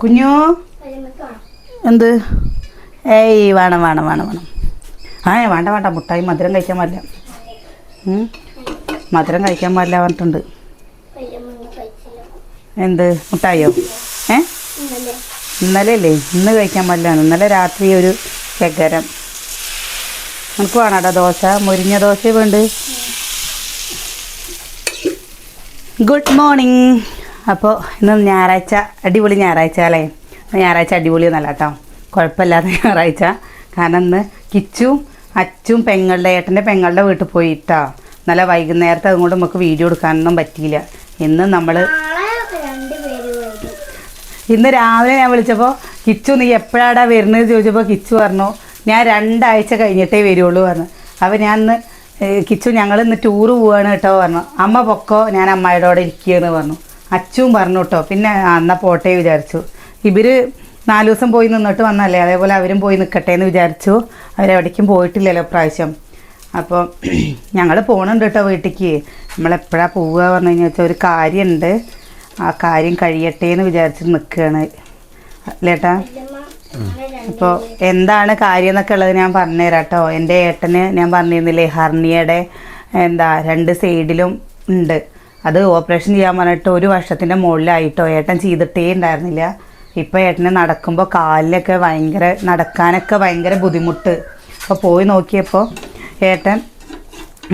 കുഞ്ഞു? എന്ത്? ഏയ് വേണം വേണം വേണം വേണം. ആ വേണ്ട വേണ്ട. മുട്ടായി മധുരം കഴിക്കാൻ പാടില്ല. മധുരം കഴിക്കാൻ പാടില്ല പറഞ്ഞിട്ടുണ്ട്. എന്ത്? മുട്ടായോ? ഏ? ഇന്നലെ അല്ലേ ഇന്ന് കഴിക്കാൻ പാടില്ല. ഇന്നലെ രാത്രി ഒരു ശകരം നമുക്ക് വേണടാ ദോശ? മുരിഞ്ഞ ദോശ വേണ്ട? ഗുഡ് മോർണിംഗ് അപ്പോൾ ഇന്ന് ഞായറാഴ്ച അടിപൊളി ഞായറാഴ്ച അല്ലേ? ഞായറാഴ്ച അടിപൊളി എന്നല്ല കേട്ടോ. കുഴപ്പമില്ലാത്ത ഞായറാഴ്ച. കാരണം ഇന്ന് കിച്ചും അച്ചും പെങ്ങളുടെ ഏട്ടന്റെ പെങ്ങളുടെ വീട്ടിൽ പോയിട്ടാ. നല്ല വൈകുന്നേരത്തെ അതുകൊണ്ട് നമുക്ക് വീഡിയോ എടുക്കാനൊന്നും പറ്റിയില്ല. ഇന്ന് നമ്മൾ ഇന്ന് രാവിലെ ഞാൻ വിളിച്ചപ്പോൾ കിച്ചു നീ എപ്പോഴാടാ വരുന്നത്? ചോദിച്ചപ്പോൾ കിച്ചു പറഞ്ഞു ഞാൻ രണ്ടാഴ്ച കഴിഞ്ഞിട്ടേ വരുള്ളൂ പറഞ്ഞു. അപ്പോൾ ഞാൻ ഇന്ന് കിച്ചു ഞങ്ങൾ ഇന്ന് ടൂറ് പോവാണ് കേട്ടോ പറഞ്ഞു. അമ്മ പൊക്കോ ഞാൻ അമ്മായിയുടെ കൂടെ ഇരിക്കുകയെന്ന് പറഞ്ഞു. അച്ചും പറഞ്ഞു കേട്ടോ പിന്നെ അന്ന പോട്ടെ വിചാരിച്ചു. ഇവർ നാല് ദിവസം പോയി നിന്നിട്ട് വന്നല്ലേ? അതേപോലെ അവരും പോയി നിൽക്കട്ടെ എന്ന് വിചാരിച്ചു. അവരെവിടേക്കും പോയിട്ടില്ലല്ലോ പ്രാവശ്യം അപ്പോൾ ഞങ്ങൾ പോകണുണ്ട് കേട്ടോ വീട്ടിലേക്ക് നമ്മളെപ്പോഴാണ് പോവുക പറഞ്ഞു കഴിഞ്ഞാൽ വെച്ചാൽ ഒരു കാര്യമുണ്ട് ആ കാര്യം കഴിയട്ടെ എന്ന് വിചാരിച്ച് നിൽക്കുകയാണ് അല്ലേട്ടാ അപ്പോൾ എന്താണ് കാര്യം എന്നൊക്കെ ഉള്ളത് ഞാൻ പറഞ്ഞുതരാം കേട്ടോ എന്റെ ഏട്ടന് ഞാൻ പറഞ്ഞിരുന്നില്ലേ ഹർണിയയുടെ എന്താ രണ്ട് സൈഡിലും ഉണ്ട്. അത് ഓപ്പറേഷൻ ചെയ്യാൻ പറഞ്ഞിട്ട് ഒരു വർഷത്തിന്റെ മുകളിലായിട്ടോ ഏട്ടൻ ചെയ്തിട്ടേ ഉണ്ടായിരുന്നില്ല. ഇപ്പോൾ ഏട്ടന് നടക്കുമ്പോൾ കാലിലൊക്കെ ഭയങ്കര നടക്കാനൊക്കെ ഭയങ്കര ബുദ്ധിമുട്ട്. അപ്പോൾ പോയി നോക്കിയപ്പോൾ ഏട്ടൻ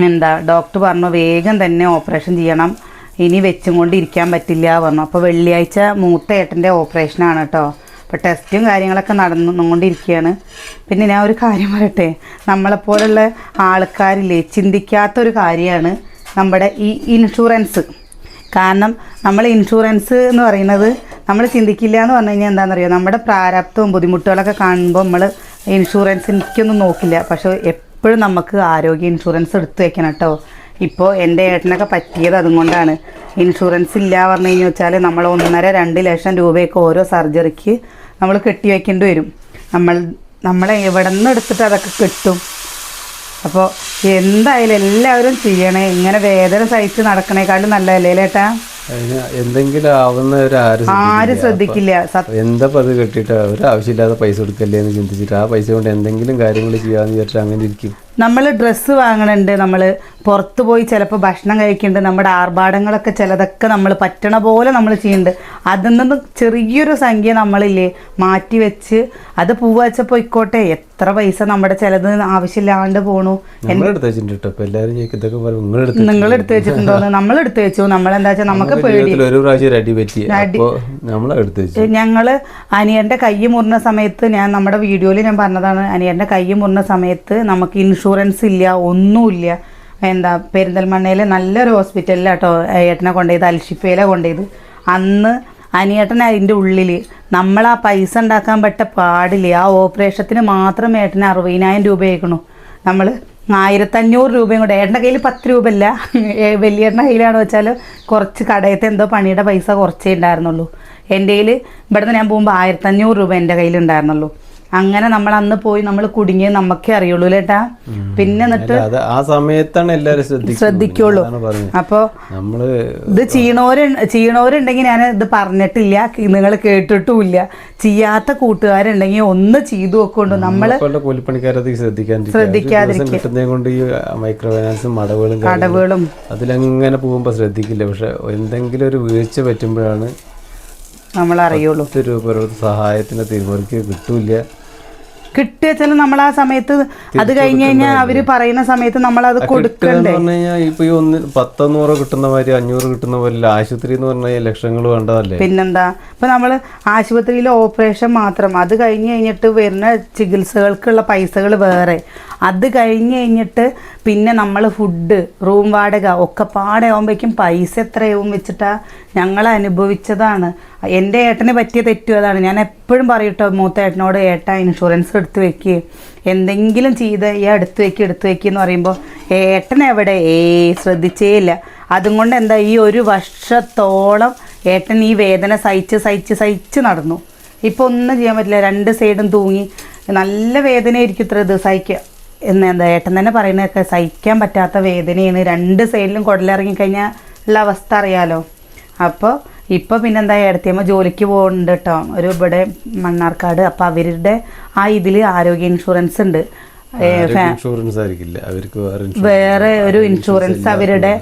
എന്താ ഡോക്ടർ പറഞ്ഞു വേഗം തന്നെ ഓപ്പറേഷൻ ചെയ്യണം. ഇനി വെച്ചും കൊണ്ട് ഇരിക്കാൻ പറ്റില്ല പറഞ്ഞു. അപ്പോൾ വെള്ളിയാഴ്ച മൂത്ത ഏട്ടന്റെ ഓപ്പറേഷനാണ് കേട്ടോ അപ്പോൾ ടെസ്റ്റും കാര്യങ്ങളൊക്കെ നടന്നുകൊണ്ടിരിക്കുകയാണ്. പിന്നെ ഞാൻ ഒരു കാര്യം പറയട്ടെ? നമ്മളെപ്പോലുള്ള ആൾക്കാരില്ലേ ചിന്തിക്കാത്തൊരു കാര്യമാണ്. നമ്മുടെ ഈ ഇൻഷുറൻസ് കാരണം നമ്മൾ ഇൻഷുറൻസ് എന്ന് പറയുന്നത് നമ്മൾ ചിന്തിക്കില്ല എന്ന് പറഞ്ഞു കഴിഞ്ഞാൽ എന്താണെന്നറിയോ? നമ്മുടെ പ്രാരാബ്ദവും ബുദ്ധിമുട്ടുകളൊക്കെ കാണുമ്പോൾ നമ്മൾ ഇൻഷുറൻസ് എനിക്കൊന്നും നോക്കില്ല. പക്ഷേ എപ്പോഴും നമുക്ക് ആരോഗ്യ ഇൻഷുറൻസ് എടുത്തു വെക്കണം കേട്ടോ. ഇപ്പോൾ എന്റെ ഏട്ടനൊക്കെ പറ്റിയത് അതുകൊണ്ടാണ്. ഇൻഷുറൻസ് ഇല്ല പറഞ്ഞു കഴിഞ്ഞു വെച്ചാൽ നമ്മൾ ഒന്നര രണ്ട് ലക്ഷം രൂപയൊക്കെ ഓരോ സർജറിക്ക് നമ്മൾ കെട്ടി വയ്ക്കേണ്ടി വരും. നമ്മൾ നമ്മളെ എവിടെ നിന്ന് എടുത്തിട്ട് അതൊക്കെ കിട്ടും? അപ്പോൾ എന്തായാലും എല്ലാവരും ചെയ്യണേ. ഇങ്ങനെ വേദന സഹിച്ച് നടക്കണേക്കാളും നല്ലതല്ലേ ലേട്ടാ എന്തെങ്കിലും ആവുന്ന ആരും ആരും ശ്രദ്ധിക്കില്ല. എന്താ അത് കെട്ടിട്ട് ഒരു ആവശ്യമില്ലാതെ പൈസ കൊടുക്കല്ലേ എന്ന് ചിന്തിച്ചിട്ട് ആ പൈസ കൊണ്ട് എന്തെങ്കിലും കാര്യങ്ങൾ ചെയ്യാന്ന് വിചാരിച്ചാൽ അങ്ങനെ ഇരിക്കും. നമ്മൾ ഡ്രസ്സ് വാങ്ങണുണ്ട് നമ്മൾ പുറത്ത് പോയി ചിലപ്പോൾ ഭക്ഷണം കഴിക്കുന്നുണ്ട് നമ്മുടെ ആർഭാടങ്ങളൊക്കെ ചിലതൊക്കെ നമ്മൾ പറ്റണ പോലെ നമ്മൾ ചെയ്യുന്നുണ്ട് അതിൽ നിന്ന് ചെറിയൊരു സംഖ്യ നമ്മളില്ലേ മാറ്റി വെച്ച് അത് പൂവാച്ച പോയിക്കോട്ടെ എത്ര പൈസ നമ്മുടെ ചിലത് ആവശ്യമില്ലാണ്ട് പോണു. നിങ്ങൾ എടുത്തു വെച്ചിട്ടുണ്ടോ നമ്മൾ എടുത്തു വെച്ചു. നമ്മൾ എന്താ വെച്ചാൽ നമുക്ക് പേടി. ഞങ്ങൾ ഞങ്ങൾ കൈ മുറിഞ്ഞ സമയത്ത് ഞാൻ നമ്മുടെ വീഡിയോയിൽ ഞാൻ പറഞ്ഞതാണ് അനിയന്റെ കൈ മുറിഞ്ഞ സമയത്ത് നമുക്ക് ഇൻഷുറൻസ് ഇല്ല ഒന്നുമില്ല. എന്താ പെരിന്തൽമണ്ണയിൽ നല്ലൊരു ഹോസ്പിറ്റലിലാട്ടോ ഏട്ടനെ കൊണ്ടുപോയത് അൽഷിഫയിലെ കൊണ്ടുപോയത് അന്ന് അനിയേട്ടൻ അതിന്റെ ഉള്ളിൽ നമ്മൾ ആ പൈസ ഉണ്ടാക്കാൻ പറ്റ പാടില്ല. ആ ഓപ്പറേഷത്തിന് മാത്രം ഏട്ടന് അറുപതിനായിരം രൂപ ആയിക്കണു. നമ്മൾ ആയിരത്തഞ്ഞൂറ് രൂപയും കൂടെ. ഏട്ടന്റെ കയ്യിൽ പത്ത് രൂപ ഇല്ല വലിയേട്ടന്റെ കയ്യിലാണെന്ന് വെച്ചാൽ കുറച്ച് കടയത്തെ എന്തോ പണിയുടെ പൈസ കുറച്ചേ ഉണ്ടായിരുന്നുള്ളൂ. എന്റെ കയ്യിൽ ഇവിടുന്ന് ഞാൻ പോകുമ്പോൾ ആയിരത്തഞ്ഞൂറ് രൂപ എന്റെ കയ്യിൽ ഉണ്ടായിരുന്നുള്ളൂ. അങ്ങനെ നമ്മൾ അന്ന് പോയി നമ്മൾ കുടുങ്ങിയത് നമ്മക്കേ അറിയുള്ളൂ ചേട്ടാ പിന്നെ എന്നിട്ട് ആ സമയത്താണ് എല്ലാവരും ശ്രദ്ധിക്കുന്നത്. ശ്രദ്ധിക്കുള്ളൂ. അപ്പോ നമ്മൾ ഇത് ചെയ്യണോര് ചെയ്യണോരുണ്ടെങ്കിൽ ഞാൻ ഇത് പറഞ്ഞിട്ടില്ല നിങ്ങൾ കേട്ടിട്ടുമില്ല. ചെയ്യാത്ത കൂട്ടുകാരുണ്ടെങ്കിൽ ഒന്ന് ചെയ്തു വെക്കൊണ്ട് നമ്മൾ നമ്മളെ കൂലിപ്പണിക്കാരത് കടവുകളും അതിലങ്ങനെ പോകുമ്പോ ശ്രദ്ധിക്കില്ല. പക്ഷെ എന്തെങ്കിലും ഒരു വീഴ്ച പറ്റുമ്പോഴാണ് നമ്മൾ അറിയുള്ളൂ പത്ത് രൂപ ഒരു സഹായത്തിന് തിരുമുറിക്ക് കിട്ടൂല കിട്ടിയ ചില നമ്മൾ ആ സമയത്ത് അത് കഴിഞ്ഞ് കഴിഞ്ഞാൽ അവർ പറയുന്ന സമയത്ത് നമ്മൾ അത് കൊടുക്കണ്ടേ? ഇപ്പൊ ഈ ഒന്ന് പത്തോ നൂറോ കിട്ടുന്ന മാതിരി അഞ്ഞൂറ് കിട്ടുന്ന പോലെ ആശുപത്രി എന്ന് പറഞ്ഞാൽ ലക്ഷങ്ങൾ വേണ്ടതല്ലേ? പിന്നെന്താ? ഇപ്പൊ നമ്മൾ ആശുപത്രിയിലെ ഓപ്പറേഷൻ മാത്രം അത് കഴിഞ്ഞ് കഴിഞ്ഞിട്ട് വരുന്ന ചികിത്സകൾക്കുള്ള പൈസകൾ വേറെ. അത് കഴിഞ്ഞ് കഴിഞ്ഞിട്ട് പിന്നെ നമ്മൾ ഫുഡ് റൂം വാടക ഒക്കെ പാടെ ആകുമ്പോഴേക്കും പൈസ എത്രയാവും വെച്ചിട്ടാ ഞങ്ങൾ അനുഭവിച്ചതാണ് എന്റെ ഏട്ടന് പറ്റിയ തെറ്റും അതാണ്. ഞാൻ എപ്പോഴും പറയട്ടോ മൂത്ത ഏട്ടനോട് ഏട്ട ഇൻഷുറൻസ് എടുത്ത് വെക്കുക എന്തെങ്കിലും ചെയ്ത് ഈ എടുത്ത് വെക്കുക എടുത്ത് വെക്കുക എന്ന് പറയുമ്പോൾ ഏട്ടൻ എവിടെ? ഏ ശ്രദ്ധിച്ചേ ഇല്ല. അതും കൊണ്ട് എന്താ ഈ ഒരു വർഷത്തോളം ഏട്ടൻ ഈ വേദന സഹിച്ച് സഹിച്ച് സഹിച്ച് നടന്നു. ഇപ്പോൾ ഒന്നും ചെയ്യാൻ പറ്റില്ല. രണ്ട് സൈഡും തൂങ്ങി. നല്ല വേദനയായിരിക്കും ഇത്ര ഇത് സഹിക്കുക എന്ന് എന്താ ഏട്ടൻ തന്നെ പറയുന്നതൊക്കെ സഹിക്കാൻ പറ്റാത്ത വേദനയാണ്. രണ്ട് സൈഡിലും കുടലിറങ്ങിക്കഴിഞ്ഞാൽ ഉള്ള അവസ്ഥ അറിയാലോ. അപ്പോൾ ഇപ്പോൾ പിന്നെന്താ എടുത്തിയമ്മ ജോലിക്ക് പോകുന്നുണ്ട് കേട്ടോ ഒരു ഇവിടെ മണ്ണാർക്കാട്. അപ്പോൾ അവരുടെ ആ ഇതിൽ ആരോഗ്യ ഇൻഷുറൻസ് ഉണ്ട് ഇൻഷുറൻസ് ആയിരിക്കില്ല. അവർക്ക് വേറെ ഒരു ഇൻഷുറൻസ് അവരുടെ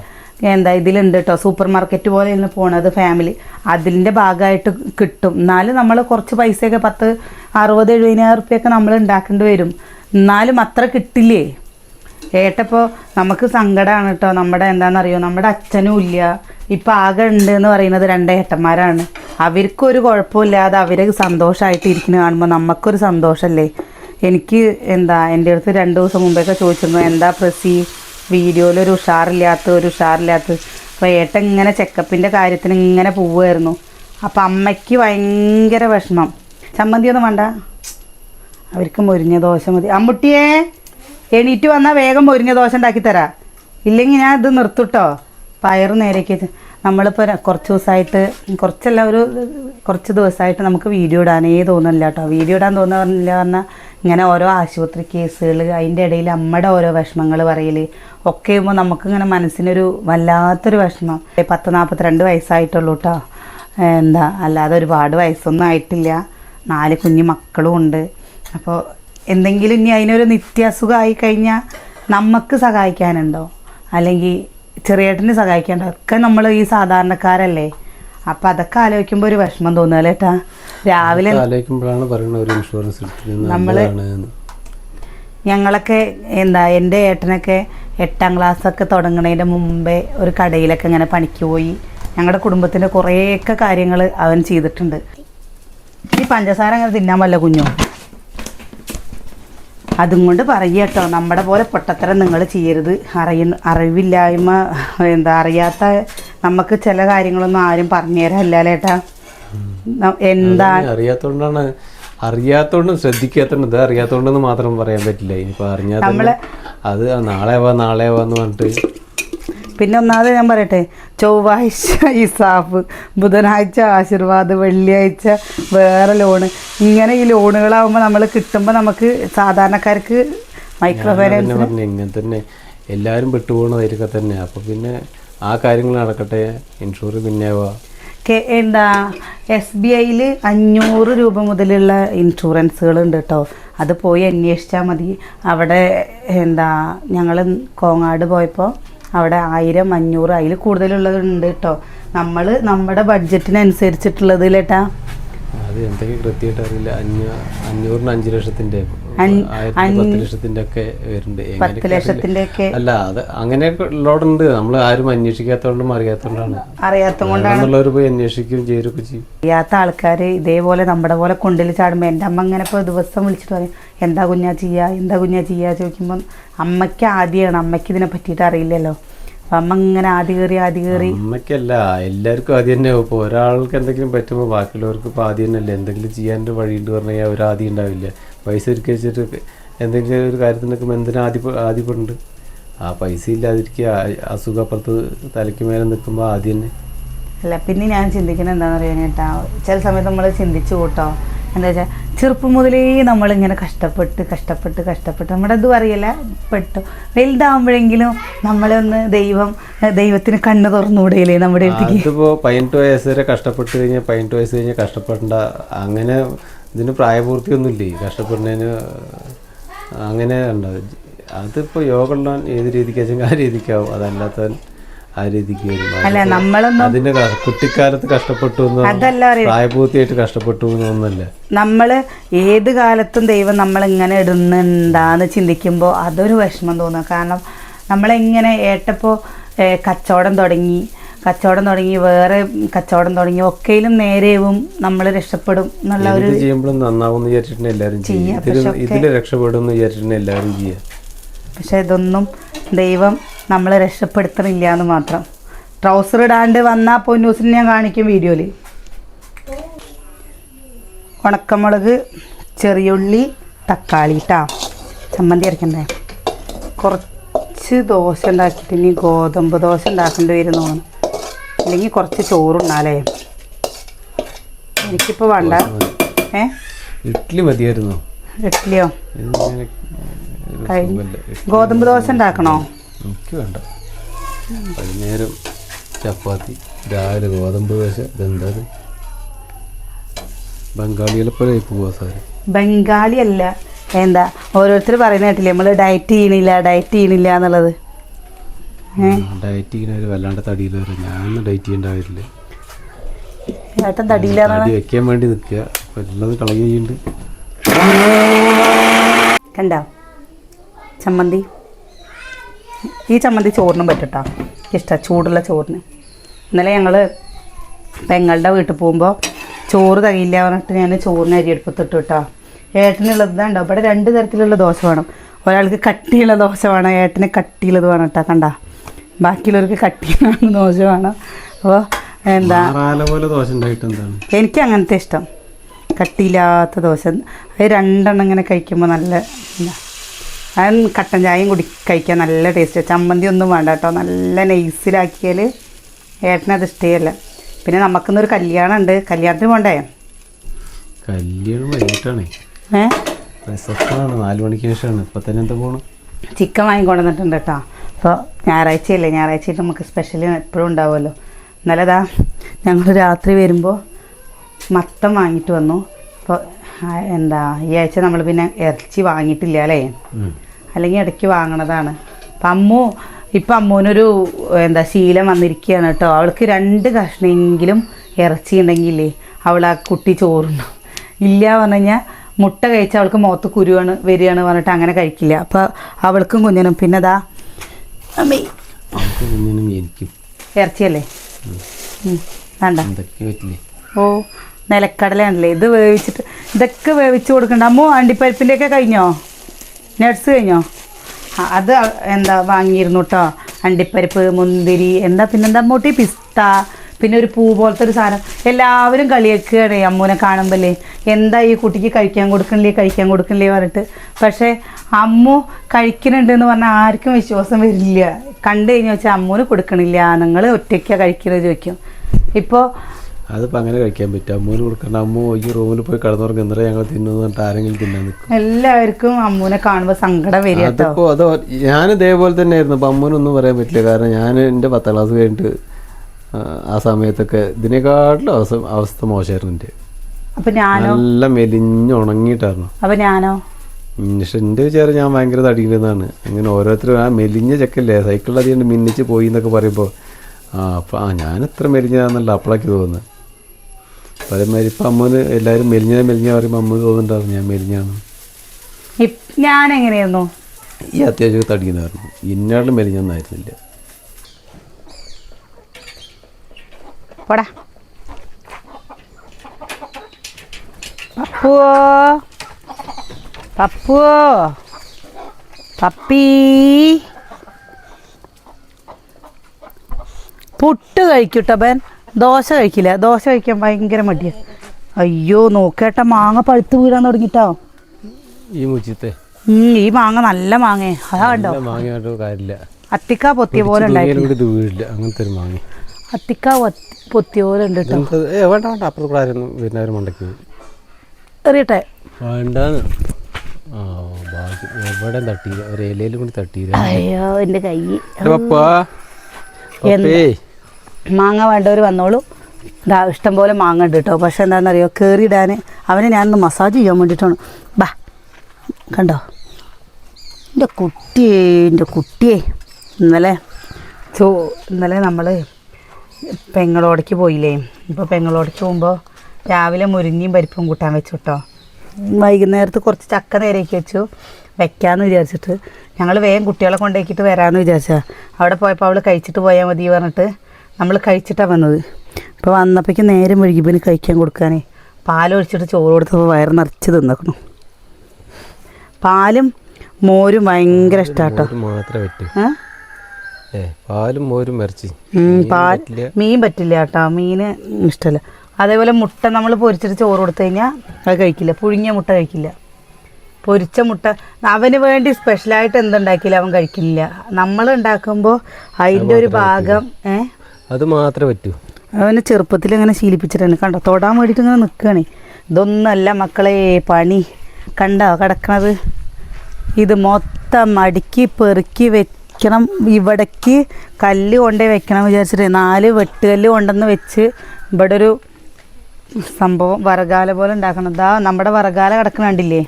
എന്താ ഇതിലുണ്ട് കേട്ടോ സൂപ്പർ മാർക്കറ്റ് ഇന്ന് പോണത് ഫാമിലി. അതിന്റെ ഭാഗമായിട്ട് കിട്ടും. എന്നാലും നമ്മൾ കുറച്ച് പൈസയൊക്കെ പത്ത് അറുപത് എഴുപതിനായിരം റുപ്യൊക്കെ നമ്മൾ ഉണ്ടാക്കേണ്ടി വരും. എന്നാലും അത്ര കിട്ടില്ലേ? ഏട്ടപ്പോൾ നമുക്ക് സങ്കടമാണ് കേട്ടോ നമ്മുടെ എന്താണെന്നറിയോ നമ്മുടെ അച്ഛനും ഇല്ല. ഇപ്പം ആകെ ഉണ്ട് എന്ന് പറയുന്നത് രണ്ട് ഏട്ടന്മാരാണ്. അവർക്കൊരു കുഴപ്പമില്ലാതെ അവർ സന്തോഷമായിട്ട് ഇരിക്കുന്നത് കാണുമ്പോൾ നമുക്കൊരു സന്തോഷമല്ലേ എനിക്ക് എന്താ എന്റെ അടുത്ത് രണ്ട് ദിവസം മുമ്പൊക്കെ ചോദിച്ചിരുന്നു എന്താ പ്രസി? വീഡിയോയിൽ ഒരു ഉഷാറില്ലാത്ത ഒരു ഉഷാറില്ലാത്ത. അപ്പോൾ ഏട്ടൻ ഇങ്ങനെ ചെക്കപ്പിന്റെ കാര്യത്തിന് ഇങ്ങനെ പോവുമായിരുന്നു അപ്പം അമ്മയ്ക്ക് ഭയങ്കര വിഷമം. ചമ്മന്തി ഒന്നും വേണ്ട. അവർക്ക് മുരിഞ്ഞ ദോശ മതി. അമ്മുട്ടിയെ! എണീറ്റ് വന്നാൽ വേഗം പൊരിഞ്ഞ ദോശ ഉണ്ടാക്കി തരാം. ഇല്ലെങ്കിൽ ഞാൻ ഇത് നിർത്തുട്ടോ. പയറ് നേരേക്ക് നമ്മളിപ്പോൾ കുറച്ച് ദിവസമായിട്ട് കുറച്ചല്ല ഒരു കുറച്ച് ദിവസമായിട്ട് നമുക്ക് വീഡിയോ ഇടാനേ തോന്നുന്നില്ല കേട്ടോ വീഡിയോ ഇടാൻ തോന്നുന്നില്ല പറഞ്ഞാൽ ഇങ്ങനെ ഓരോ ആശുപത്രി കേസുകൾ അതിന്റെ ഇടയിൽ അമ്മയുടെ ഓരോ വിഷമങ്ങൾ പറയൽ ഒക്കെ ആകുമ്പോൾ നമുക്കിങ്ങനെ മനസ്സിനൊരു വല്ലാത്തൊരു വിഷമം. പത്ത് നാൽപ്പത്തിരണ്ട് വയസ്സായിട്ടുള്ളൂ കേട്ടോ എന്താ അല്ലാതെ ഒരുപാട് വയസ്സൊന്നും ആയിട്ടില്ല. നാല് കുഞ്ഞു മക്കളും ഉണ്ട്. അപ്പോൾ എന്തെങ്കിലും ഇനി അതിനൊരു നിത്യാസുഖമായി കഴിഞ്ഞാൽ നമുക്ക് സഹായിക്കാനുണ്ടോ? അല്ലെങ്കിൽ ചെറിയേട്ടന് സഹായിക്കാനുണ്ടോ? ഒക്കെ നമ്മൾ ഈ സാധാരണക്കാരല്ലേ? അപ്പം അതൊക്കെ ആലോചിക്കുമ്പോൾ ഒരു വിഷമം തോന്നുക ഏട്ടാ? രാവിലെ ആലോചിക്കുമ്പോഴാണ് പറയുന്നത് ഒരു ഇൻഷുറൻസ് നല്ലതാണ് ഞങ്ങളൊക്കെ എന്താ എന്റെ ഏട്ടനൊക്കെ എട്ടാം ക്ലാസ്സൊക്കെ തുടങ്ങുന്നതിന്റെ മുമ്പേ ഒരു കടയിലൊക്കെ ഇങ്ങനെ പണിക്ക് പോയി. ഞങ്ങളുടെ കുടുംബത്തിന്റെ കുറേയൊക്കെ കാര്യങ്ങൾ അവൻ ചെയ്തിട്ടുണ്ട്. ഈ പഞ്ചസാര അങ്ങനെ തിന്നാൻ വല്ല കുഞ്ഞോ അതും കൊണ്ട് പറയുക കേട്ടോ നമ്മുടെ പോലെ പൊട്ടത്തരം നിങ്ങൾ ചെയ്യരുത്. അറിയുന്ന അറിവില്ലായ്മ എന്താ അറിയാത്ത നമുക്ക് ചില കാര്യങ്ങളൊന്നും ആരും പറഞ്ഞു തരാല്ല ഏട്ടാ? എന്താ അറിയാത്തോണ്ടാണ് അറിയാത്തോണ്ടും ശ്രദ്ധിക്കാത്തോണ്ട് ഇത് അറിയാത്തോണ്ടെന്ന് മാത്രം പറയാൻ പറ്റില്ല. ഇനിയിപ്പോ അറിഞ്ഞാൽ നമ്മളെ അത് നാളെ വാ നാളെ വാന്ന് പറഞ്ഞിട്ട് പിന്നെ ഒന്നാമത് ഞാൻ പറയട്ടെ ചൊവ്വാഴ്ച ഇസാഫ് ബുധനാഴ്ച ആശീർവാദ് വെള്ളിയാഴ്ച വേറെ ലോണ് ഇങ്ങനെ ഈ ലോണുകളാവുമ്പോൾ നമ്മൾ കിട്ടുമ്പോൾ നമുക്ക് സാധാരണക്കാർക്ക് മൈക്രോ ഫൈനാൻസ് ഇങ്ങനെ തന്നെ എല്ലാവരും പെട്ടുപോകണതായിരിക്കെ തന്നെ. അപ്പോൾ പിന്നെ ആ കാര്യങ്ങൾ നടക്കട്ടെ. ഇൻഷുർ പിന്നെ എന്താ എസ് ബി ഐയിൽ അഞ്ഞൂറ് രൂപ മുതലുള്ള ഇൻഷുറൻസുകൾ ഉണ്ട് കേട്ടോ അത് പോയി അന്വേഷിച്ചാൽ മതി. അവിടെ എന്താ ഞങ്ങൾ കോങ്ങാട് പോയപ്പോൾ അവിടെ ആയിരം അഞ്ഞൂറ് അതിൽ കൂടുതലുള്ളതുണ്ട് കേട്ടോ നമ്മൾ നമ്മുടെ ബഡ്ജറ്റിനനുസരിച്ചിട്ടുള്ളത് ലേട്ടാ അത് എന്തൊക്കെ കൃത്യമായിട്ട് അറിയില്ല. അഞ്ഞൂ അഞ്ഞൂറിന് അഞ്ചു ലക്ഷത്തിന്റെ പത്ത് ലക്ഷത്തിന്റെ ഒക്കെ വരുന്നുണ്ട്. അല്ല അത് അങ്ങനെയൊക്കെ ഉള്ളതുണ്ട് നമ്മൾ ആരും അന്വേഷിക്കാത്തോണ്ടും അറിയാത്തോണ്ടാണ് അറിയാത്തോണ്ടാണ് പോയി അന്വേഷിക്കുകയും ചേരുകയൊക്കെ ചെയ്യും. അറിയാത്ത ആൾക്കാർ ഇതേപോലെ നമ്മുടെ പോലെ കൊണ്ടിൽ ചാടുമ്പോൾ എന്റെ അമ്മ ഇങ്ങനെ ഇപ്പോൾ ദിവസം വിളിച്ചിട്ട് പറയും എന്താ കുഞ്ഞാ ചെയ്യാ? എന്താ കുഞ്ഞാ ചെയ്യാ? ചോദിക്കുമ്പോൾ അമ്മയ്ക്ക് ആദ്യമാണ് അമ്മയ്ക്ക് ഇതിനെ പറ്റിയിട്ട് അറിയില്ലല്ലോ. അമ്മ ഇങ്ങനെ ആദ്യ കയറി ആദ്യ കയറി. അമ്മയ്ക്കല്ല എല്ലാവർക്കും ആദ്യം തന്നെ. ഇപ്പോൾ ഒരാൾക്ക് എന്തെങ്കിലും പറ്റുമ്പോൾ ബാക്കിയുള്ളവർക്ക് ഇപ്പോൾ ആദ്യം തന്നെ അല്ലേ എന്തെങ്കിലും ചെയ്യാന്റെ വഴിയുണ്ട് പറഞ്ഞു കഴിഞ്ഞാൽ ഒരു ആദ്യം ഉണ്ടാവില്ല. പൈസ ഒരുക്കി വെച്ചിട്ട് എന്തെങ്കിലും ഒരു കാര്യത്തിൽ നിൽക്കുമ്പോൾ എന്തിനാ ആദ്യം ആദ്യപ്പെടുന്നുണ്ട് ആ പൈസ ഇല്ലാതിരിക്കുക അസുഖം അപ്പുറത്ത് തലയ്ക്ക് മേലെ നിൽക്കുമ്പോൾ ആദ്യം തന്നെ. അല്ല പിന്നെ ഞാൻ ചിന്തിക്കുന്നത് എന്താണെന്ന് അറിയാൻ കേട്ടാ. ചില സമയത്ത് നമ്മൾ ചിന്തിച്ചു കൂട്ടോ. എന്താ വെച്ചാൽ ചെറുപ്പം മുതലേ നമ്മളിങ്ങനെ കഷ്ടപ്പെട്ട് കഷ്ടപ്പെട്ട് കഷ്ടപ്പെട്ട് നമ്മുടെ ഇത് അറിയില്ല പെട്ടു. വലുതാവുമ്പോഴെങ്കിലും നമ്മളൊന്ന് ദൈവം ദൈവത്തിന് കണ്ണ് തുറന്നുകൂടെയില്ലേ നമ്മുടെ ഇതിപ്പോ പതിനെട്ട് വയസ്സ് വരെ കഷ്ടപ്പെട്ട് കഴിഞ്ഞാൽ പതിനെട്ട് വയസ്സ് കഴിഞ്ഞാൽ കഷ്ടപ്പെടേണ്ട. അങ്ങനെ ഇതിന് പ്രായപൂർത്തിയൊന്നുമില്ലേ? കഷ്ടപ്പെടുന്നതിന് അങ്ങനെ ഉണ്ടാവും അതിപ്പോൾ യോഗ ഉള്ളവൻ ഏത് രീതിക്ക് കാര്യം ആ രീതിക്കാവും. അതല്ലാത്തവൻ ആ രീതിക്ക് അല്ല നമ്മളൊന്നും അതിന് ക- കുട്ടിക്കാലത്ത് കഷ്ടപ്പെട്ടു അതല്ല പ്രായപൂർത്തിയായിട്ട് കഷ്ടപ്പെട്ടു എന്നൊന്നല്ല നമ്മൾ ഏത് കാലത്തും ദൈവം നമ്മൾ ഇങ്ങനെ ഇടുന്നുണ്ടാന്ന് ചിന്തിക്കുമ്പോ അതൊരു വിഷമം തോന്നുക കാരണം നമ്മളെങ്ങനെ ഏട്ടപ്പോ കച്ചവടം തുടങ്ങി കച്ചവടം തുടങ്ങി വേറെ കച്ചവടം തുടങ്ങി ഒക്കെയിലും നേരെയും നമ്മൾ രക്ഷപ്പെടും എന്നുള്ള ഒരു ചെയ്യുമ്പോഴും നന്നാവും വിചാരിച്ചിട്ടുണ്ട് എല്ലാവരും ചെയ്യും. ഇതിൽ രക്ഷപ്പെടും എന്ന് വിചാരിച്ചിട്ടുണ്ട് എല്ലാവരും ചെയ്യുക പക്ഷെ ഇതൊന്നും ദൈവം നമ്മളെ രക്ഷപ്പെടുത്തണില്ല എന്ന് മാത്രം. ട്രൗസർ ഇടാണ്ട് വന്നാൽ പൊന്നൂസിന് ഞാൻ കാണിക്കും വീഡിയോയിൽ ഉണക്കമുളക് ചെറിയുള്ളി തക്കാളി കേട്ടോ ചമ്മന്തി അരക്കണ്ടേ? കുറച്ച് ദോശ ഉണ്ടാക്കിയിട്ട് ഇനി ഗോതമ്പ് ദോശ ഉണ്ടാക്കേണ്ടി വരും തോന്നുന്നു അല്ലെങ്കിൽ കുറച്ച് ചോറുണ്ടാലേ എനിക്കിപ്പോൾ വേണ്ട. ഏ? ഇഡ്ഡലി മതിയായിരുന്നു. ഇഡ്ഡലിയോ. ഗോതമ്പ് ദോശ ഉണ്ടാക്കണോ? എനിക്ക് വേണ്ട വൈകുന്നേരം ചപ്പാത്തി രാവിലെ ഗോതമ്പ് ദോശ ഇതെന്താ പോലെ പോവാ സാറ്. ബംഗാളി അല്ല. എന്താ ഓരോരുത്തർ പറയുന്ന കേട്ടില്ലേ? നമ്മൾ ഡയറ്റ് ചെയ്യണില്ല ഡയറ്റ് ചെയ്യണില്ല എന്നുള്ളത്. ഡയറ്റ് ചെയ്യുന്നവർ വല്ലാണ്ട് തടിയിൽ വരും ഞാനൊന്നും ഡയറ്റ് ചെയ്യേണ്ട കാര്യമില്ല ഏട്ടൻ തടിയില്ല വെക്കാൻ വേണ്ടി നിൽക്കുക. എല്ലാം കളയുക കണ്ടോ? ചമ്മന്തി. ഈ ചമ്മന്തി ചോറിനും പറ്റട്ടോ. ഇഷ്ട ചൂടുള്ള ചോറിന്. ഇന്നലെ ഞങ്ങൾ പെങ്ങളുടെ വീട്ടിൽ പോകുമ്പോൾ ചോറ് തകയില്ല പറഞ്ഞിട്ട് ഞാൻ ചോറിന് അരി എടുപ്പത്തിട്ടു കേട്ടോ ഏട്ടനുള്ളത് ഇതാണ്ടോ ഇവിടെ രണ്ട് തരത്തിലുള്ള ദോശ വേണം. ഒരാൾക്ക് കട്ടിയുള്ള ദോശ വേണം ഏട്ടന് കട്ടിയുള്ളത് വേണം കേട്ടോ കണ്ട? ബാക്കിയുള്ളവർക്ക് കട്ടിയുള്ള ദോശ വേണം. അപ്പോൾ എന്താ? മാറാല പോലെ ദോശ എനിക്ക് അങ്ങനത്തെ ഇഷ്ടം. കട്ടിയില്ലാത്ത ദോശ. അത് രണ്ടെണ്ണം ഇങ്ങനെ കഴിക്കുമ്പോൾ നല്ല എന്താ അത് കട്ടൻ ചായയും കുടി കഴിക്കാൻ നല്ല ടേസ്റ്റ് ചമ്മന്തി ഒന്നും വേണ്ട കേട്ടോ. നല്ല നൈസിലാക്കിയാൽ ഏട്ടനത് ഇഷ്ടമല്ല പിന്നെ നമുക്കിന്നൊരു കല്യാണം ഉണ്ട് കല്യാണത്തിന് പോണ്ടേ? കല്യാണം വൈകിട്ടാണേ. റിസപ്ഷനാണ്. നാല് മണിക്ക് ശേഷമാണ്. ഇപ്പം തന്നെ എന്താ പോകണം ചിക്കൻ വാങ്ങിക്കൊണ്ടുവന്നിട്ടുണ്ട് കേട്ടോ. അപ്പോൾ ഞായറാഴ്ചയല്ലേ. ഞായറാഴ്ച നമുക്ക് സ്പെഷ്യൽ എപ്പോഴും ഉണ്ടാവുമല്ലോ. ഇന്നലെ ഞങ്ങൾ രാത്രി വരുമ്പോൾ മത്തം വാങ്ങിയിട്ട് വന്നു. അപ്പോൾ എന്താ ഈ ആഴ്ച നമ്മൾ പിന്നെ ഇറച്ചി വാങ്ങിയിട്ടില്ല അല്ലേ? അല്ലെങ്കിൽ ഇടയ്ക്ക് വാങ്ങണതാണ്. അപ്പം അമ്മു ഇപ്പം അമ്മൂനൊരു എന്താ ശീലം വന്നിരിക്കുകയാണ് കേട്ടോ. അവൾക്ക് രണ്ട് കഷ്ണമെങ്കിലും ഇറച്ചി ഉണ്ടെങ്കിലേ അവൾ ആ കുട്ടി ചോറുണ്ടോ ഇല്ല പറഞ്ഞു കഴിഞ്ഞാൽ മുട്ട കഴിച്ചാൽ അവൾക്ക് മുഖത്ത് കുരുവാണ് വരികയാണ് പറഞ്ഞിട്ട് അങ്ങനെ കഴിക്കില്ല. അപ്പോൾ അവൾക്കും കുഞ്ഞിനും പിന്നെ അതാ അമ്മേ ഇറച്ചിയല്ലേ? വേണ്ട. ഓ നിലക്കടലാണല്ലേ ഇത് വേവിച്ചിട്ട് ഇതൊക്കെ വേവിച്ച് കൊടുക്കണ്ട. അമ്മോ അണ്ടിപ്പരിപ്പിന്റെയൊക്കെ കഴിഞ്ഞോ? നട്സ് കഴിഞ്ഞോ? അത് എന്താ വാങ്ങിയിരുന്നു കേട്ടോ അണ്ടിപ്പരിപ്പ് മുന്തിരി എന്താ പിന്നെന്താ അമ്മൂട്ടി? പിസ്ത പിന്നെ ഒരു പൂ പോലത്തെ ഒരു സാധനം. എല്ലാവരും കളിയാക്കുകയാണ് അമ്മൂനെ കാണുമ്പല്ലേ. എന്താ ഈ കുട്ടിക്ക് കഴിക്കാൻ കൊടുക്കണില്ലേ കഴിക്കാൻ കൊടുക്കണില്ലേ പറഞ്ഞിട്ട്. പക്ഷേ അമ്മു കഴിക്കുന്നുണ്ട് എന്ന് പറഞ്ഞാൽ ആർക്കും വിശ്വാസം വരില്ല. കണ്ടു കഴിഞ്ഞാൽ വെച്ചാൽ അമ്മൂന് കൊടുക്കണില്ല. നിങ്ങൾ ഒറ്റയ്ക്കാണ് കഴിക്കുന്നത് ചോദിക്കും. ഇപ്പോൾ അതിപ്പോൾ അങ്ങനെ കഴിക്കാൻ പറ്റും. അമ്മൂന് കൊടുക്കണ്ട. അമ്മ ഈ റൂമിൽ പോയി കടന്നുറങ്ങി എന്നിട്ട് ഞങ്ങൾ തിന്നുന്നു പറഞ്ഞിട്ട് ആരെങ്കിലും തിന്നാൻ നിൽക്കും. എല്ലാവർക്കും അമ്മൂനെ കാണുമ്പോൾ സങ്കടം വരും കേട്ടോ. അതിപ്പോ അത് ഞാൻ ഇതേപോലെ തന്നെ ആയിരുന്നു. അപ്പൊ അമ്മൂനൊന്നും പറയാൻ പറ്റില്ല. കാരണം ഞാൻ എന്റെ പത്താം ക്ലാസ് കഴിഞ്ഞിട്ട് ആ, സമയത്തൊക്കെ ഇതിനെക്കാട്ടിലും അവസ്ഥ അവസ്ഥ മോശമായിരുന്നു എന്റെ. അപ്പൊ ഞാനോ? നല്ല മെലിഞ്ഞ് ഉണങ്ങിയിട്ടായിരുന്നു. അപ്പൊ ഞാനോ? പക്ഷെ എന്റെ വിചാരം ഞാൻ ഭയങ്കര അങ്ങനെ ഓരോരുത്തരും ആ മെലിഞ്ഞ ചെക്കല്ലേ? സൈക്കിളിൽ അധികം മിന്നിച്ച് പോയി എന്നൊക്കെ പറയുമ്പോൾ ആ അപ്പം ആ ഞാൻ എത്ര മെലിഞ്ഞതാന്നല്ല അപ്പളാക്കി തോന്നുന്നത്. അതേമാതിരി ഇപ്പം അമ്മന് എല്ലാവരും മെലിഞ്ഞ മെലിഞ്ഞ പറയുമ്പോൾ അമ്മ തോന്നുന്നുണ്ടാവും ഞാൻ മെലിഞ്ഞാണ് ഞാൻ എങ്ങനെയായിരുന്നു ഈ അത്യാവശ്യം തടിക്കുന്നതായിരുന്നു ഇന്നാളും മെലിഞ്ഞൊന്നായിരുന്നില്ല. പോടാ. പപ്പുവോ? പപ്പുവോ? പപ്പി? പുട്ട് കഴിക്കൂട്ടോ ബൻ. ദോശ കഴിക്കില്ല. ദോശ കഴിക്കാൻ ഭയങ്കര മടിയാണ് അയ്യോ നോക്കേട്ട മാങ്ങ പഴുത്ത് വീഴാൻ തുടങ്ങിട്ടോ ഈ മുച്ചിത്തെ ഈ മാങ്ങ നല്ല മാങ്ങേ അതാ കണ്ടോ? അത്തിക്ക പൊത്തിയ പോലെ ഉണ്ടായി തൂങ്ങിയാലും കൂടി ഇത് വീഴില്ല. അങ്ങനത്തെ ഒരു മാങ്ങ അത്തിക്ക പൊത്തി- പൊത്തിയ പോലെ ഉണ്ട് കേട്ടോ. എറിയട്ടെ? അയ്യോ എന്റെ കൈ മാങ്ങ വേണ്ടവർ വന്നോളൂ. ഇതാ ഇഷ്ടം പോലെ മാങ്ങ ഉണ്ട് കേട്ടോ പക്ഷെ എന്താണെന്നറിയോ? കയറിയിടാൻ അവനെ ഞാനൊന്ന് മസാജ് ചെയ്യാൻ വേണ്ടിയിട്ടാണ് ബാ. കണ്ടോ? എന്റെ കുട്ടിയെ എന്റെ കുട്ടിയെ. ഇന്നലെ ചോ ഇന്നലെ നമ്മൾ പെങ്ങളോടയ്ക്ക് പോയില്ലേ? ഇപ്പോൾ പെങ്ങളോടയ്ക്ക് പോകുമ്പോൾ രാവിലെ മുരിങ്ങയും പരിപ്പും കൂട്ടാൻ വെച്ചു കേട്ടോ വൈകുന്നേരത്ത് കുറച്ച് ചക്ക നേരേക്ക് വെച്ചു. വെക്കാമെന്ന് വിചാരിച്ചിട്ട് ഞങ്ങൾ വേഗം കുട്ടികളെ കൊണ്ടേക്കിട്ട് വരാമെന്ന് വിചാരിച്ചാൽ അവിടെ പോയപ്പോൾ അവൾ കഴിച്ചിട്ട് പോയാൽ മതി പറഞ്ഞിട്ട് നമ്മൾ കഴിച്ചിട്ടാണ് വന്നത്. അപ്പോൾ വന്നപ്പോഴേക്ക് നേരം വഴുകി പിന്നെ കഴിക്കാൻ കൊടുക്കാനേ. പാലൊഴിച്ചിട്ട് ചോറ് കൊടുത്തപ്പോൾ വയറ് നിറച്ച് തിന്നക്കണം. പാലും മോരും ഭയങ്കര ഇഷ്ടാട്ടോ. പാലും മോരും പാൽ മീൻ പറ്റില്ല. കേട്ടോ. മീന് ഇഷ്ടമല്ല അതേപോലെ മുട്ട നമ്മൾ പൊരിച്ചിട്ട് ചോറ് കൊടുത്തു കഴിഞ്ഞാൽ അത് കഴിക്കില്ല. പുഴുങ്ങിയ മുട്ട കഴിക്കില്ല. പൊരിച്ച മുട്ട അവന് വേണ്ടി സ്പെഷ്യലായിട്ട് എന്തുണ്ടാക്കിയില്ല അവൻ കഴിക്കില്ല. നമ്മൾ ഉണ്ടാക്കുമ്പോൾ അതിന്റെ ഒരു ഭാഗം ഏ? അത് മാത്രമേ പറ്റൂ. അവനെ ചെറുപ്പത്തിൽ അങ്ങനെ ശീലിപ്പിച്ചിട്ടാണ് കണ്ടോ? തൊടാൻ വേണ്ടിയിട്ട് ഇങ്ങനെ നിൽക്കുകയാണ്. ഇതൊന്നല്ല മക്കളെ പണി. കണ്ടോ? കിടക്കണത്. ഇത് മൊത്തം അടുക്കി പെറുക്കി വെക്കണം. ഇവിടേക്ക് കല്ല് കൊണ്ടേ വെക്കണം വിചാരിച്ചിട്ട്. നാല് വെട്ടുകല്ല് കൊണ്ടെന്ന് വെച്ച് ഇവിടെ ഒരു സംഭവം വറകാല പോലെ ഉണ്ടാക്കണം. ഇതാ നമ്മുടെ വറകാല കിടക്കണ കണ്ടില്ലേ?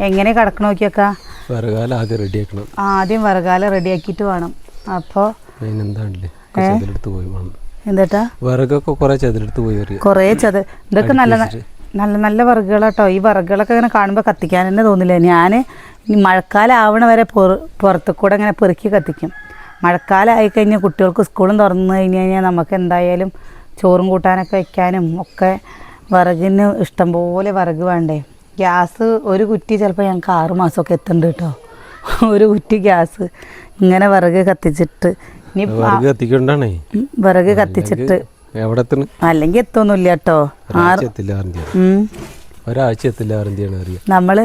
എങ്ങനെ കിടക്കണ നോക്കിയൊക്കെ വിറകാലം ആദ്യം റെഡിയാക്കണം ആദ്യം വറകാല റെഡിയാക്കിയിട്ട് വേണം. അപ്പോൾ ചെതിലെടുത്ത് പോയി വിറകൊക്കെ കുറേ ചെതിലെടുത്ത് പോയി അറിയാം കുറേ ചത ഇതൊക്കെ നല്ല നല്ല നല്ല കേട്ടോ ഈ വർഗുകളൊക്കെ ഇങ്ങനെ കാണുമ്പോൾ കത്തിക്കാൻ തന്നെ തോന്നില്ല. ഞാൻ ഈ മഴക്കാലം ആവണ വരെ പുറത്തു കൂടെ ഇങ്ങനെ പെറുക്കി കത്തിക്കും. മഴക്കാലം ആയിക്കഴിഞ്ഞാൽ കുട്ടികൾക്ക് സ്കൂളും തുറന്നു കഴിഞ്ഞ് കഴിഞ്ഞാൽ നമുക്ക് എന്തായാലും ചോറും കൂട്ടാനൊക്കെ വയ്ക്കാനും ഒക്കെ വിറകിന് ഇഷ്ടംപോലെ വിറക് വേണ്ടേ. ഗ്യാസ് ഒരു കുറ്റി ചിലപ്പോൾ ഞങ്ങൾക്ക് ആറ് മാസമൊക്കെ എത്തുന്നുണ്ട് കേട്ടോ. ഒരു കുറ്റി ഗ്യാസ് ഇങ്ങനെ വിറക് കത്തിച്ചിട്ട് വിറക് കത്തിക്കൊണ്ടാണേ. വിറക് കത്തിച്ചിട്ട്. അല്ലെങ്കിൽ എത്തൊന്നുമില്ല കേട്ടോ ഒരാഴ്ച എത്തില്ല അറിയാം. നമ്മൾ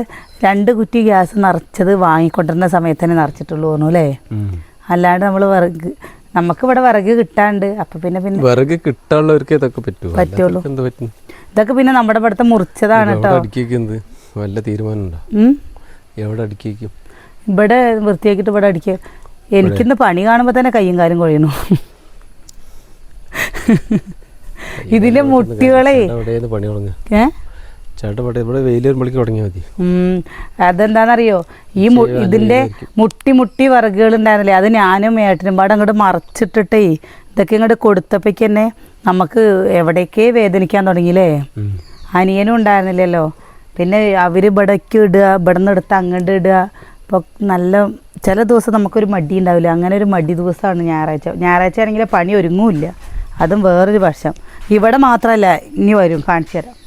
രണ്ട് കുറ്റി ഗ്യാസ് നിറച്ചത് വാങ്ങിക്കൊണ്ടിരുന്ന സമയത്ത് തന്നെ നിറച്ചിട്ടുള്ളൂ അല്ലേ? അല്ലാണ്ട് നമ്മൾ വിറക് നമുക്ക് ഇവിടെ വിറക് കിട്ടാണ്ട്. അപ്പൊ പിന്നെ പിന്നെ വിറക് കിട്ടാനുള്ളവർക്ക് ഇതൊക്കെ പറ്റുമോ പറ്റുള്ളൂ. ഇതൊക്കെ പിന്നെ നമ്മുടെ ഇവിടുത്തെ മുറിച്ചതാണ് കേട്ടോ വല്ല തീരുമാനം ഇവിടെ വൃത്തിയാക്കിയിട്ട് ഇവിടെ അടിക്കുക എനിക്കിന്ന് പണി കാണുമ്പോൾ തന്നെ കയ്യും കാലും കൊഴിയുന്നു ഇതിന്റെ മുട്ടികളെ അതെന്താണെന്നറിയോ ഈ ഇതിന്റെ മുട്ടി മുട്ടി വിറകുകൾ ഉണ്ടായിരുന്നില്ലേ അത് ഞാനും ഏട്ടനും പാടെ അങ്ങോട്ട് മറച്ചിട്ടിട്ടേ ഇതൊക്കെ ഇങ്ങോട്ട് കൊടുത്തപ്പോഴേക്ക് തന്നെ നമുക്ക് എവിടേക്കേ വേദനിക്കാൻ തുടങ്ങിയില്ലേ? അനിയനും ഉണ്ടായിരുന്നില്ലല്ലോ. പിന്നെ അവർ ഇവിടേക്ക് ഇടുക ഇവിടെ നിന്ന് എടുത്ത് അങ്ങോട്ട് ഇടുക. അപ്പോൾ നല്ല ചില ദിവസം നമുക്കൊരു മടി ഉണ്ടാവില്ല. അങ്ങനെ ഒരു മടി ദിവസമാണ് ഞായറാഴ്ച. ഞായറാഴ്ച ആണെങ്കിൽ പണി ഒരുങ്ങൂല്ല. അതും വേറൊരു വശം ഇവിടെ മാത്രമല്ല ഇനി വരും. കാണിച്ചു തരാം.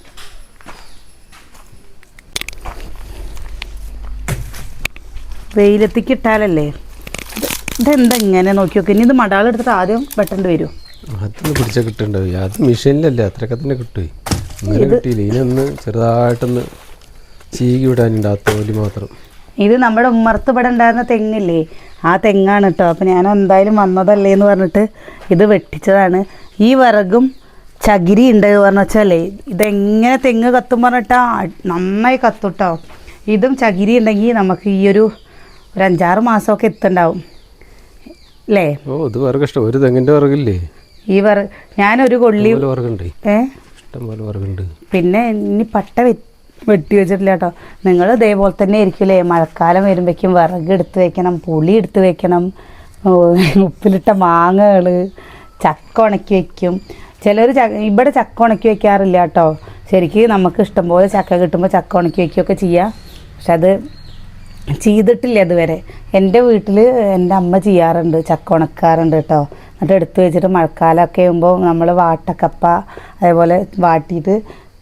വെയിലത്തേക്ക് ഇട്ടാലല്ലേ? ഇത് ഇതെന്താ ഇങ്ങനെ നോക്കി നോക്കി. ഇനി ഇത് മടാളെടുത്തിട്ട് ആദ്യം വെട്ടേണ്ടി വരും. അതൊന്ന് അത് മെഷീനിലല്ലേ? അത്രയൊക്കെ തന്നെ കിട്ടുമേ ഇങ്ങനെ കിട്ടിയില്ല. ഇനി ഒന്ന് ചെറുതായിട്ടൊന്ന് ചീകി വിടാനുണ്ട് ആ തോലി മാത്രം. ഇത് നമ്മുടെ ഉമ്മർത്ത് ഇവിടെ ഉണ്ടായിരുന്ന തെങ്ങില്ലേ? ആ തെങ്ങാണ് കേട്ടോ അപ്പം ഞാൻ എന്തായാലും വന്നതല്ലേ എന്ന് പറഞ്ഞിട്ട് ഇത് വെട്ടിച്ചതാണ്. ഈ വിറകും ചകിരി ഉണ്ട് എന്ന് പറഞ്ഞു വെച്ചാലേ ഇതെങ്ങനെ തെങ്ങ് കത്തും പറഞ്ഞിട്ടാ? നന്നായി കത്തുട്ടോ. ഇതും ചകിരി ഉണ്ടെങ്കിൽ നമുക്ക് ഈ ഒരു ഒരു അഞ്ചാറ് മാസമൊക്കെ എത്തുണ്ടാവും അല്ലേ ഓ ഇത് വിറക് ഇഷ്ടം. ഒരു തെങ്ങിന്റെ വിറകില്ലേ? ഈ വിറ ഞാനൊരു കൊള്ളി വിറകുണ്ട്. ഏ? ഇഷ്ടം പോലെ വിറകുണ്ട്. പിന്നെ ഇനി പട്ട വെ- വെട്ടി വെച്ചിട്ടില്ല കേട്ടോ. നിങ്ങൾ ഇതേപോലെ തന്നെ ആയിരിക്കില്ലേ മഴക്കാലം വരുമ്പോഴേക്കും വിറക് എടുത്ത് വെക്കണം പുളി എടുത്ത് വെക്കണം ഉപ്പിലിട്ട മാങ്ങകൾ ചക്ക ഉണക്കി വെക്കും. ചിലർ ഇവിടെ ചക്ക ഉണക്കി വെക്കാറില്ല കേട്ടോ. ശരിക്കും നമുക്ക് ഇഷ്ടംപോലെ ചക്ക കിട്ടുമ്പോൾ ചക്ക ഉണക്കി വെക്കുകയൊക്കെ ചെയ്യാം. പക്ഷെ അത് ചെയ്തിട്ടില്ല ഇതുവരെ. എന്റെ വീട്ടിൽ എന്റെ അമ്മ ചെയ്യാറുണ്ട് ചക്ക ഉണക്കാറുണ്ട് കേട്ടോ. എന്നിട്ട് എടുത്ത് വെച്ചിട്ട് മഴക്കാലമൊക്കെ ആകുമ്പോൾ നമ്മൾ വാട്ടക്കപ്പ അതേപോലെ വാട്ടിയിട്ട്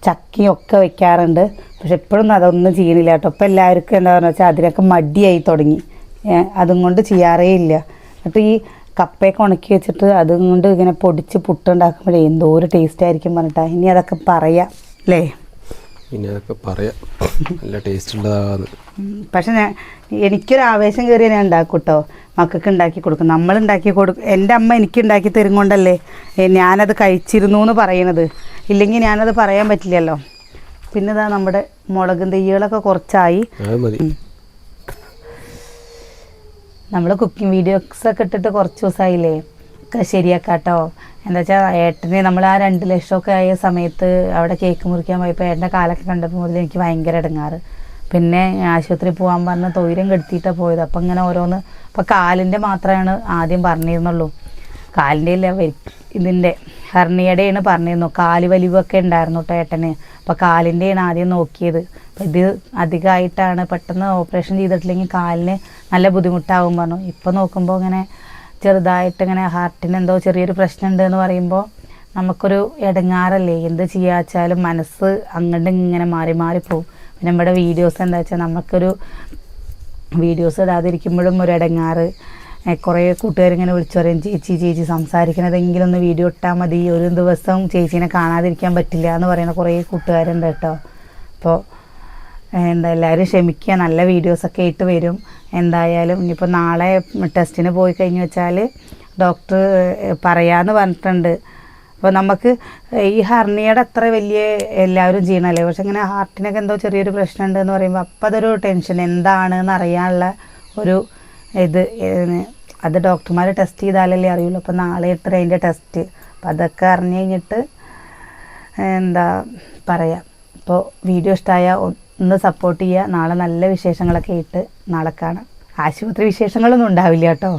ചക്കയൊക്കെ വെക്കാറുണ്ട്. പക്ഷെ ഇപ്പോഴൊന്നും അതൊന്നും ചെയ്യണില്ല കേട്ടോ. ഇപ്പം എല്ലാവർക്കും എന്താ പറയുക വെച്ചാൽ അതിനൊക്കെ മടിയായി തുടങ്ങി. അതും കൊണ്ട് ചെയ്യാറേ ഇല്ല. എന്നിട്ട് ഈ കപ്പയൊക്കെ ഉണക്കി വെച്ചിട്ട് അതും കൊണ്ട് ഇങ്ങനെ പൊടിച്ച് പുട്ടുണ്ടാക്കുമ്പോഴേ എന്തോ ഒരു ടേസ്റ്റ് ആയിരിക്കും പറഞ്ഞിട്ടാണ് ഇനി അതൊക്കെ പറയാം അല്ലേ? അതൊക്കെ പറയാം. നല്ല ടേസ്റ്റ് ഉള്ളതാണ്. പക്ഷെ ഞാൻ എനിക്കൊരു ആവേശം കയറി ഞാൻ ഉണ്ടാക്കും കേട്ടോ മക്കൾക്ക് ഉണ്ടാക്കി കൊടുക്കും. നമ്മൾ ഉണ്ടാക്കി കൊടുക്കും എന്റെ അമ്മ എനിക്ക് ഉണ്ടാക്കി തരും കൊണ്ടല്ലേ ഞാനത് കഴിച്ചിരുന്നു എന്ന് പറയണത്. ഇല്ലെങ്കിൽ ഞാനത് പറയാൻ പറ്റില്ലല്ലോ. പിന്നെ ഇതാ നമ്മുടെ മുളകും തെയ്യുകളൊക്കെ കുറച്ചായി. നമ്മൾ കുക്കിംഗ് വീഡിയോസ് ഒക്കെ ഇട്ടിട്ട് കുറച്ച് ദിവസമായില്ലേ ഒക്കെ ശരിയാക്കാട്ടോ. എന്താ വെച്ചാൽ ഏട്ടന് നമ്മൾ ആ രണ്ട് ലക്ഷമൊക്കെ ആയ സമയത്ത് അവിടെ കേക്ക് മുറിക്കാൻ പോയപ്പോൾ ഏട്ടന്റെ കാലൊക്കെ കണ്ടപ്പോൾ മുതൽ എനിക്ക് ഭയങ്കര ഇടങ്ങാറ് പിന്നെ ആശുപത്രി പോകാൻ പറഞ്ഞ തൊയിരം കെടുത്തിയിട്ടാണ് പോയത്. അപ്പം ഇങ്ങനെ ഓരോന്ന് ഇപ്പം കാലിന്റെ മാത്രമാണ് ആദ്യം പറഞ്ഞിരുന്നുള്ളൂ. കാലിന്റെ ഇല്ല ഇതിന്റെ ഹെർണിയുടെയാണ് പറഞ്ഞിരുന്നു. കാൽ വലിവൊക്കെ ഉണ്ടായിരുന്നു കേട്ടോ ഏട്ടന്. അപ്പോൾ കാലിന്റെയാണ് ആദ്യം നോക്കിയത്. അപ്പം ഇത് അധികമായിട്ടാണ് പെട്ടെന്ന് ഓപ്പറേഷൻ ചെയ്തിട്ടില്ലെങ്കിൽ കാലിന് നല്ല ബുദ്ധിമുട്ടാവും പറഞ്ഞു. ഇപ്പോൾ നോക്കുമ്പോൾ ഇങ്ങനെ ചെറുതായിട്ട് ഇങ്ങനെ ഹാർട്ടിന് എന്തോ ചെറിയൊരു പ്രശ്നമുണ്ട് എന്ന് പറയുമ്പോൾ നമുക്കൊരു ഇടങ്ങാറല്ലേ എന്ത് ചെയ്യാച്ചാലും മനസ്സ് അങ്ങോട്ട് ഇങ്ങനെ മാറി മാറി പോവും. പിന്നെ നമ്മുടെ വീഡിയോസ് എന്താ വെച്ചാൽ നമുക്കൊരു വീഡിയോസ് ഇടാതിരിക്കുമ്പോഴും ഒരു ഇടങ്ങാറ് കുറേ കൂട്ടുകാരിങ്ങനെ വിളിച്ചു പറയും ചേച്ചി ചേച്ചി സംസാരിക്കണതെങ്കിലും ഒന്ന് വീഡിയോ ഇട്ടാൽ മതി. ഒരു ദിവസം ചേച്ചീനെ കാണാതിരിക്കാൻ പറ്റില്ല എന്ന് പറയുന്ന കുറേ കൂട്ടുകാരുണ്ട് കേട്ടോ. അപ്പോൾ എന്താ എല്ലാവരും ക്ഷമിക്കുക. നല്ല വീഡിയോസൊക്കെ ആയിട്ട് വരും. എന്തായാലും ഇനിയിപ്പോൾ നാളെ ടെസ്റ്റിന് പോയി കഴിഞ്ഞ് വെച്ചാൽ ഡോക്ടർ പറയാമെന്ന് പറഞ്ഞിട്ടുണ്ട്. അപ്പോൾ നമുക്ക് ഈ ഹർണിയുടെ അത്ര വലിയ എല്ലാവരും ചെയ്യണല്ലേ? പക്ഷെ ഇങ്ങനെ ഹാർട്ടിനൊക്കെ എന്തോ ചെറിയൊരു പ്രശ്നമുണ്ട് എന്ന് പറയുമ്പോൾ അപ്പം അതൊരു ടെൻഷൻ എന്താണെന്ന് അറിയാനുള്ള ഒരു ഇത് അത് ഡോക്ടർമാർ ടെസ്റ്റ് ചെയ്താലല്ലേ അറിയുള്ളൂ. അപ്പോൾ നാളെ എത്ര അതിന്റെ ടെസ്റ്റ് അപ്പം അതൊക്കെ അറിഞ്ഞു കഴിഞ്ഞിട്ട് എന്താ പറയുക അപ്പോൾ വീഡിയോ ഇഷ്ടമായ ഒന്ന് സപ്പോർട്ട് ചെയ്യുക നാളെ നല്ല വിശേഷങ്ങളൊക്കെ ഇട്ട് നാളെ കാണാം ആശുപത്രി വിശേഷങ്ങളൊന്നും ഉണ്ടാവില്ല കേട്ടോ.